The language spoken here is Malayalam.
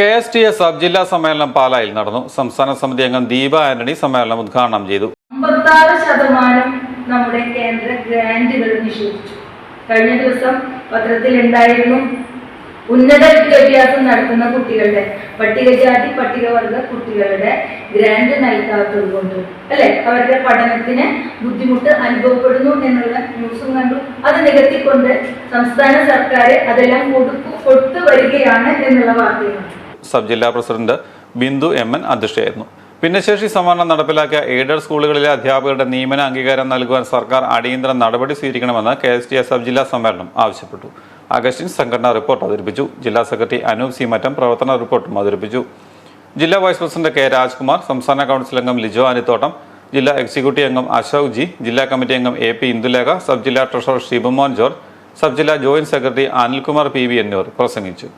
K S T S sub ജില്ലാ സമ്മേളനം പാലായിൽ നടന്നു. സംസ്ഥാന സമിതി അംഗം ദീപ ആന്റണി സമ്മേളനം ഉദ്ഘാടനം ചെയ്തു. അമ്പത്താറ് ശതമാനം നമ്മുടെ കേന്ദ്ര ഗ്രാന്റുകൾ നിഷേധിച്ചു. കഴിഞ്ഞ ദിവസം പത്രത്തിൽ ഉണ്ടായിരുന്നു ഉന്നത വിദ്യാഭ്യാസം നടത്തുന്ന കുട്ടികളുടെ പട്ടികജാതി പട്ടികവർഗ കുട്ടികളുടെ ഗ്രാൻഡ് നൽകാത്തത് കൊണ്ട് അല്ലെ? അവരുടെ പഠനത്തിന് ബുദ്ധിമുട്ട് അനുഭവപ്പെടുന്നു എന്നുള്ള ന്യൂസും കണ്ടു. അത് നികത്തിക്കൊണ്ട് സംസ്ഥാന സർക്കാർ അതെല്ലാം കൊടുത്തു കൊടുത്തു വരികയാണ് എന്നുള്ള വാർത്തയാണ് സബ് ജില്ലാ പ്രസിഡന്റ് ബിന്ദു എം എൻ അധ്യക്ഷയായിരുന്നു. ഭിന്നശേഷി സംവരണം നടപ്പിലാക്കിയ എയ്ഡഡ് സ്കൂളുകളിലെ അധ്യാപകരുടെ നിയമന അംഗീകാരം നൽകുവാൻ സർക്കാർ അടിയന്തര നടപടി സ്വീകരിക്കണമെന്ന് K S T S sub ജില്ലാ സമ്മേളനം ആവശ്യപ്പെട്ടു. അഗസ്റ്റിൻ സംഘടനാ റിപ്പോർട്ട് അവതരിപ്പിച്ചു. ജില്ലാ സെക്രട്ടറി അനൂപ് സി മറ്റം പ്രവർത്തന റിപ്പോർട്ടും അവതരിപ്പിച്ചു. ജില്ലാ വൈസ് പ്രസിഡന്റ് കെ രാജ്കുമാർ സംസ്ഥാന കൗൺസിൽ അംഗം ലിജോ അനിത്തോട്ടം ജില്ലാ എക്സിക്യൂട്ടീവ് അംഗം അശോക് ജി ജില്ലാ കമ്മിറ്റി അംഗം എ പി ഇന്ദുലേഖ സബ് ജില്ലാ ട്രഷറർ ശിവമോൻ ജോർജ് സബ് ജില്ലാ joint secretary Anilkumar P V എന്നിവർ പ്രസംഗിച്ചു.